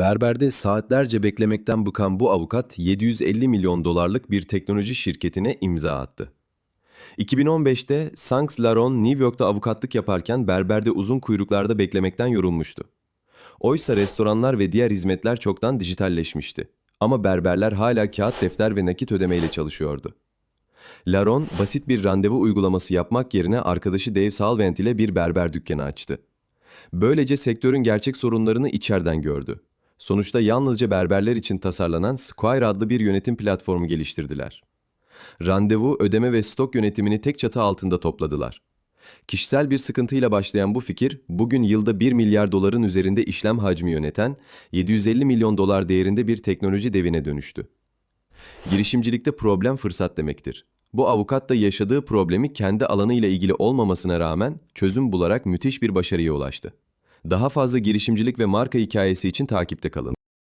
Berberde saatlerce beklemekten bıkan bu avukat 750 milyon dolarlık bir teknoloji şirketine imza attı. 2015'te Sanks Laron New York'ta avukatlık yaparken berberde uzun kuyruklarda beklemekten yorulmuştu. Oysa restoranlar ve diğer hizmetler çoktan dijitalleşmişti. Ama berberler hala kağıt defter ve nakit ödemeyle çalışıyordu. Laron basit bir randevu uygulaması yapmak yerine arkadaşı Dave Salvent ile bir berber dükkanı açtı. Böylece sektörün gerçek sorunlarını içeriden gördü. Sonuçta yalnızca berberler için tasarlanan Squire adlı bir yönetim platformu geliştirdiler. Randevu, ödeme ve stok yönetimini tek çatı altında topladılar. Kişisel bir sıkıntıyla başlayan bu fikir, bugün yılda 1 milyar doların üzerinde işlem hacmi yöneten, 750 milyon dolar değerinde bir teknoloji devine dönüştü. Girişimcilikte problem fırsat demektir. Bu avukat da yaşadığı problemi kendi alanıyla ilgili olmamasına rağmen çözüm bularak müthiş bir başarıya ulaştı. Daha fazla girişimcilik ve marka hikayesi için takipte kalın.